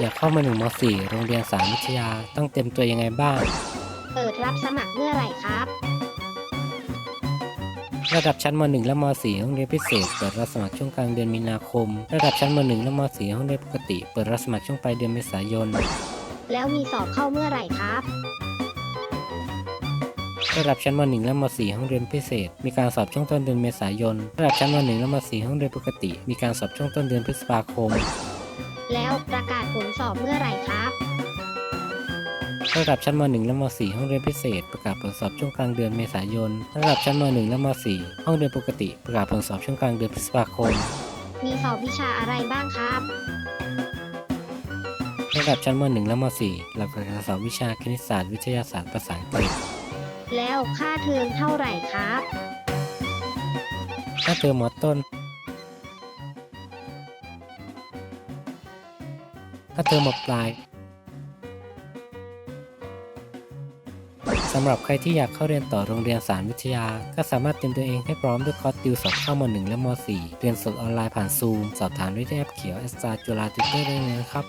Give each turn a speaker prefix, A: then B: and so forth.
A: อยากเข้ามาหนึ่งม .4 โรงเรียนสารวิทยาต้องเตรียมตัวยังไงบ้าง
B: เปิดรับสมัครเมื่อไหร่ครับ
A: ระดับชั้นม .1 และม .4 ห้องเรียนพิเศษ เปิดรับสมัครช่วงกลางเดือนมีนาคม ระดับชั้นม .1 และม .4 ห้องเรียนปกติ เปิดรับสมัครช่วงปลายเดือนเมษายน
B: แล้วมีสอบเข้าเมื่อไหร่ครับ
A: ระดับชั้นม .1 และม .4 ห้องเรียนพิเศษ มีการสอบช่วงต้นเดือนเมษายน ระดับชั้นม .1 และม .4 ห้องเรียนปกติ มีการสอบช่วงต้นเดือนพฤษภาคม
B: แล้วประกาศผลสอบเมื่อไหร่ครับ
A: ระดับชั้นม .1 และม .4 ห้องเรียนพิเศษ ประกาศผลสอบช่วงกลางเดือนเมษายน ระดับชั้นม .1 และม .4 ห้องเรียนปกติ ประกาศผลสอบช่วงกลางเดือนพฤษภาคม
B: มีสอบวิชาอะไรบ้างครับ
A: ระดับชั้นม .1 และม .4 หลักการสอบวิชาคณิตศาสตร์วิทยาศาสตร์ภาษาอังกฤษ
B: แล้วค่าเทอมเท่าไหร่ครับ
A: ค่าเทอมมต้น ถ้าเธอมมปลายสำหรับใครที่อยากเข้าเรียนต่อโรงเรียนสารวิทยา ก็สามารถเตรียมตัวเองให้พร้อมด้วยคอร์สติวสอบเข้าม .1 และม .4 เรียนสดออนไลน์ผ่านซูม สอบถามได้ที่แอปเขียว s อ r จุฬาติเตอร์ได้เลยนะครับ